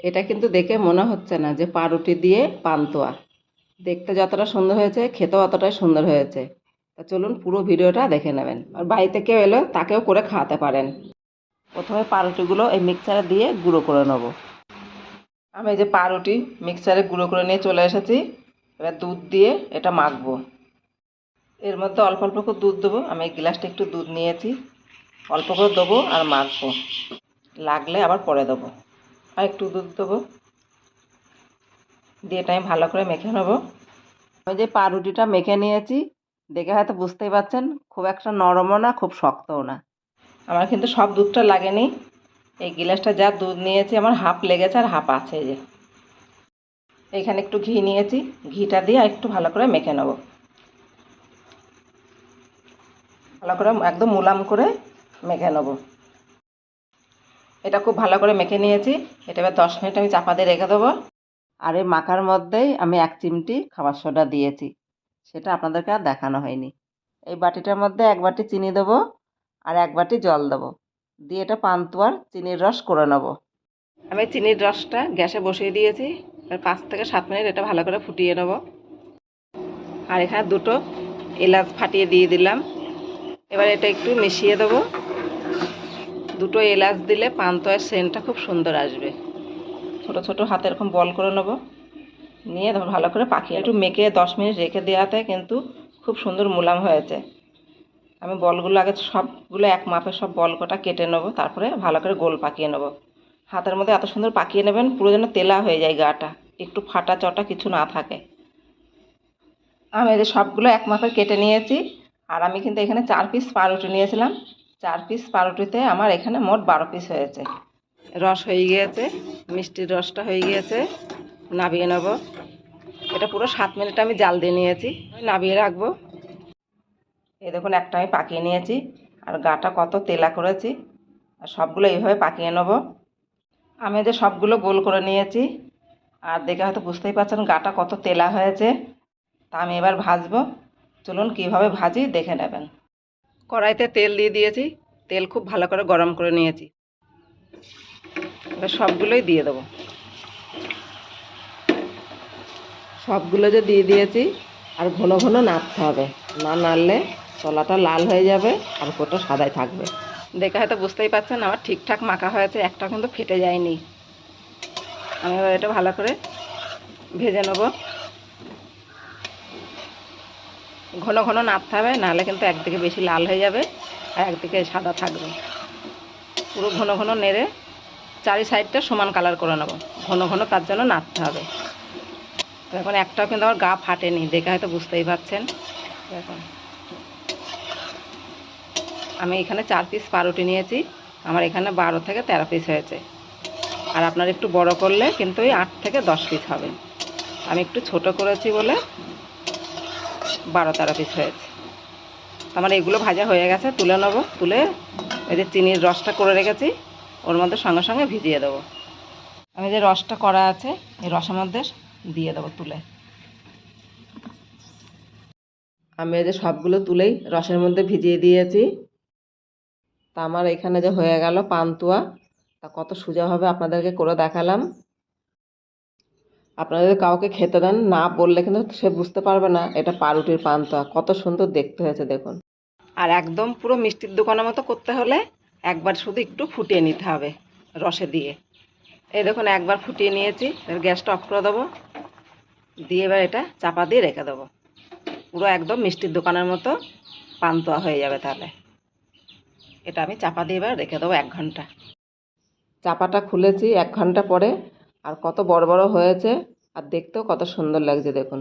এটা কিন্তু দেখে মনে হচ্ছে না যে পাউরুটি দিয়ে পান্তুয়া দেখতে যতটা সুন্দর হয়েছে, খেতেও অতটাই সুন্দর হয়েছে। তা চলুন পুরো ভিডিওটা দেখে নেবেন। আর বাড়িতে কেউ এলো, তাকেও করে খাওয়াতে পারেন। প্রথমে পাউরুটিগুলো এই মিক্সারে দিয়ে গুঁড়ো করে নেব। আমি যে পাউরুটি মিক্সারে গুঁড়ো করে নিয়ে চলে এসেছি। এবার দুধ দিয়ে এটা মাখবো। এর মধ্যে অল্প অল্প করে দুধ দেবো। আমি এই গ্লাসটা একটু দুধ নিয়েছি। অল্প করে দেবো আর মাখবো। লাগলে আবার পরে দেবো। আর একটু দুধ দেবো। দিয়ে এটা আমি ভালো করে মেখে নেব। আমি যে পাউরুটিটা মেখে নিয়েছি, দেখে হয়তো বুঝতেই পারছেন, খুব একটা নরমও না, খুব শক্তও না। আমার কিন্তু সব দুধটা লাগেনি। এই গিলাসটা যা দুধ নিয়েছি, আমার হাফ লেগেছে আর হাফ আছে যে। এখানে একটু ঘি নিয়েছি, ঘিটা দিয়ে একটু ভালো করে মেখে নেব। ভালো করে একদম মুলাম করে মেখে নেব। এটা খুব ভালো করে মেখে নিয়েছি। এটা এবার দশ মিনিট আমি চাপা দিয়ে রেখে দেবো। আর এই মাখার মধ্যেই আমি এক চিমটি খাবার সোডা দিয়েছি। সেটা আপনাদেরকে আর দেখানো হয়নি। এই বাটিটার মধ্যে এক বাটি চিনি দেবো আর এক বাটি জল দেবো। দিয়ে এটা পান্তুয়ার চিনির রস করে নেব। আমি চিনির রসটা গ্যাসে বসিয়ে দিয়েছি। এবার পাঁচ থেকে সাত মিনিট এটা ভালো করে ফুটিয়ে নেব। আর এখানে দুটো এলাচ ফাটিয়ে দিয়ে দিলাম। এবার এটা একটু মিশিয়ে দেবো। দুটো এলাচ দিলে পান্তুয়ার সেন্টটা খুব সুন্দর আসবে। ছোট ছোট হাতে এরকম বল করে নেব। নিয়ে ভালো করে পাখিয়ে একটু মেখে দশ মিনিট রেখে দেওয়াতে কিন্তু খুব সুন্দর মুলাম হয়েছে। আমি বলগুলো আগে সবগুলো এক মাপে সব বল কটা কেটে নেব, তারপরে ভালো করে গোল পাকিয়ে নেব। হাতের মধ্যে এত সুন্দর পাকিয়ে নেবেন, পুরো যেন তেলা হয়ে যায় গাটা। একটু ফাটা চটা কিছু না থাকে। আমি যে সবগুলো এক মাপের কেটে নিয়েছি, আর আমি কিন্তু এখানে চার পিস পাউরুটি নিয়েছিলাম। চার পিস পাউরুটিতে আমার এখানে মোট বারো পিস হয়েছে। রস হয়ে গিয়েছে মিষ্টির রসটা হয়ে গিয়েছে নাবিয়ে নেব। এটা পুরো সাত মিনিট আমি জাল দিয়ে নিয়েছি নাবিয়ে রাখব। এই দেখুন একটা আমি পাকিয়ে নিয়েছি আর গাটা কত তেলা করেছি আর সবগুলো এইভাবে পাকিয়ে নেব। আমি যে সবগুলো গোল করে নিয়েছি আর দেখে হয়তো বুঝতেই পারছেন গাটা কত তেলা হয়েছে তা আমি এবার ভাজবো। চলুন কীভাবে ভাজি দেখে নেবেন। কড়াইতে তেল দিয়ে দিয়েছি। তেল খুব ভালো করে গরম করে নিয়েছি। এবার সবগুলোই দিয়ে দেবো। সবগুলো যে দিয়ে দিয়েছি, আর ঘন ঘন নাড়তে হবে। না নাড়লে তলাটা লাল হয়ে যাবে আর উপরটা সাদাই থাকবে। দেখে হয়তো বুঝতেই পারছেন, আমার ঠিকঠাক মাখা হয়েছে, একটা কিন্তু ফেটে যায়নি। আমি এবার এটা ভালো করে ভেজে নেব। ঘন ঘন নাড়তে হবে, নাহলে কিন্তু একদিকে বেশি লাল হয়ে যাবে আর একদিকে সাদা থাকবে। পুরো ঘন ঘন নেড়ে চারি সাইডটা সমান কালার করে নেব। ঘন ঘন তার জন্য নাড়তে হবে। তো এখন একটাও কিন্তু আমার গা ফাটেনি, দেখে হয়তো বুঝতেই পারছেন। এখন আমি এখানে চার পিস পাউরুটি নিয়েছি, আমার এখানে বারো থেকে তেরো পিস হয়েছে। আর আপনার একটু বড় করলে কিন্তু ওই আট থেকে দশ পিস হবে। আমি একটু ছোট করেছি বলে বারো তেরো পিস হয়েছে। আমার এগুলো ভাজা হয়ে গেছে, তুলে নেব। তুলে এই যে চিনির রসটা করে রেখেছি, ওর মধ্যে সঙ্গে সঙ্গে ভিজিয়ে দেবো। আমি যে রসটা করা আছে, এই রসের মধ্যে দিয়ে দেবো তুলে। আমি এই যে সবগুলো তুলেই রসের মধ্যে ভিজিয়ে দিয়েছি। তা আমার এখানে যে হয়ে গেল পান্তুয়া, তা কত সোজা হবে আপনাদেরকে করে দেখালাম। আপনারা যদি কাউকে খেতে দেন, না বললে কিন্তু সে বুঝতে পারবে না এটা পাউরুটির পান্তুয়া কত সুন্দর দেখতে হয়েছে, দেখুন। আর একদম পুরো মিষ্টির দোকানের মতো করতে হলে একবার শুধু একটু ফুটিয়ে নিতে হবে রসে দিয়ে। এই দেখুন, একবার ফুটিয়ে নিয়েছি। এবার গ্যাসটা অফ করে দেবো। দিয়ে এবার এটা চাপা দিয়ে রেখে দেবো। পুরো একদম মিষ্টির দোকানের মতো পান্তুয়া হয়ে যাবে তাহলে। এটা আমি চাপা দিয়ে এবার রেখে দেবো এক ঘণ্টা। চাপাটা খুলেছি এক ঘণ্টা পরে। আর কত বড় বড় হয়েছে আর দেখতেও কত সুন্দর লাগছে দেখুন।